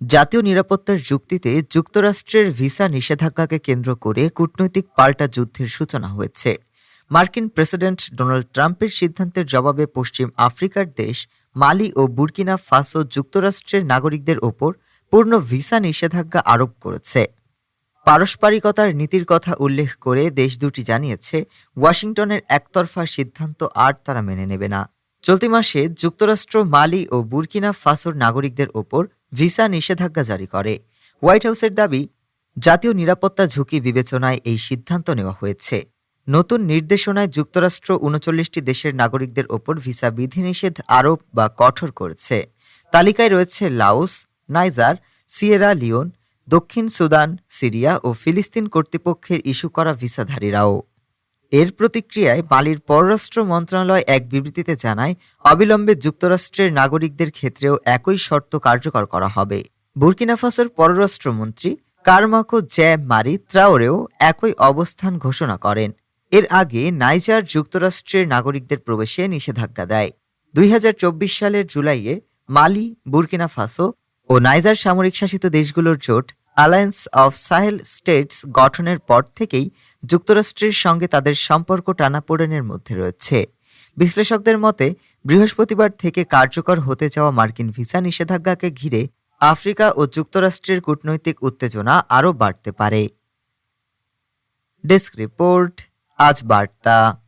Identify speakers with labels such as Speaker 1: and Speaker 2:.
Speaker 1: জাতীয় নিরাপত্তার যুক্তিতে যুক্তরাষ্ট্রের ভিসা নিষেধাজ্ঞাকে কেন্দ্র করে কূটনৈতিক পাল্টা যুদ্ধের সূচনা হয়েছে। মার্কিন প্রেসিডেন্ট ডোনাল্ড ট্রাম্পের সিদ্ধান্তের জবাবে পশ্চিম আফ্রিকার দেশ, মালি ও বুর্কিনা ফাসো যুক্তরাষ্ট্রের নাগরিকদের ওপর পূর্ণ ভিসা নিষেধাজ্ঞা আরোপ করেছে। পারস্পরিকতার নীতির কথা উল্লেখ করে দেশ দুটি জানিয়েছে, ওয়াশিংটনের একতরফা সিদ্ধান্ত আর তারা মেনে নেবে না। চলতি মাসে যুক্তরাষ্ট্র, মালি ও বুর্কিনা ফাসোর নাগরিকদের ওপর ভিসা নিষেধাজ্ঞা জারি করে। হোয়াইট হাউসের দাবি, জাতীয় নিরাপত্তা ঝুঁকি বিবেচনায় এই সিদ্ধান্ত নেওয়া হয়েছে। নতুন নির্দেশনায় যুক্তরাষ্ট্র উনচল্লিশটি দেশের নাগরিকদের ওপর ভিসা বিধিনিষেধ আরোপ বা কঠোর করেছে। তালিকায় রয়েছে লাওস, নাইজার, সিয়েরা লিওন, দক্ষিণ সুদান, সিরিয়া ও ফিলিস্তিন কর্তৃপক্ষের ইস্যু করা ভিসাধারীরাও। এর প্রতিক্রিয়ায় মালির পররাষ্ট্র মন্ত্রণালয় এক বিবৃতিতে জানায়, অবিলম্বে যুক্তরাষ্ট্রের নাগরিকদের ক্ষেত্রেও একই শর্ত কার্যকর করা হবে। বুরকিনাফাসোর পররাষ্ট্রমন্ত্রী কারমাকো জ্যা মারি ত্রাওরেও একই অবস্থান ঘোষণা করেন। এর আগে নাইজার যুক্তরাষ্ট্রের নাগরিকদের প্রবেশে নিষেধাজ্ঞা দেয়। দুই হাজার চব্বিশ সালের জুলাইয়ে মালি, বুরকিনা ফাসো ও নাইজার সামরিক শাসিত দেশগুলোর জোট অ্যালায়েন্স অফ সাহেল স্টেটস গঠনের পর থেকেই যুক্তরাষ্ট্রের সঙ্গে তাদের সম্পর্ক টানাপোড়েনের মধ্যে রয়েছে। বিশ্লেষকদের মতে, বৃহস্পতিবার থেকে কার্যকর হতে যাওয়া মার্কিন ভিসা নিষেধাজ্ঞাকে ঘিরে আফ্রিকা ও যুক্তরাষ্ট্রের কূটনৈতিক উত্তেজনা আরও বাড়তে পারে। ডেস্ক রিপোর্ট, আজ বার্তা।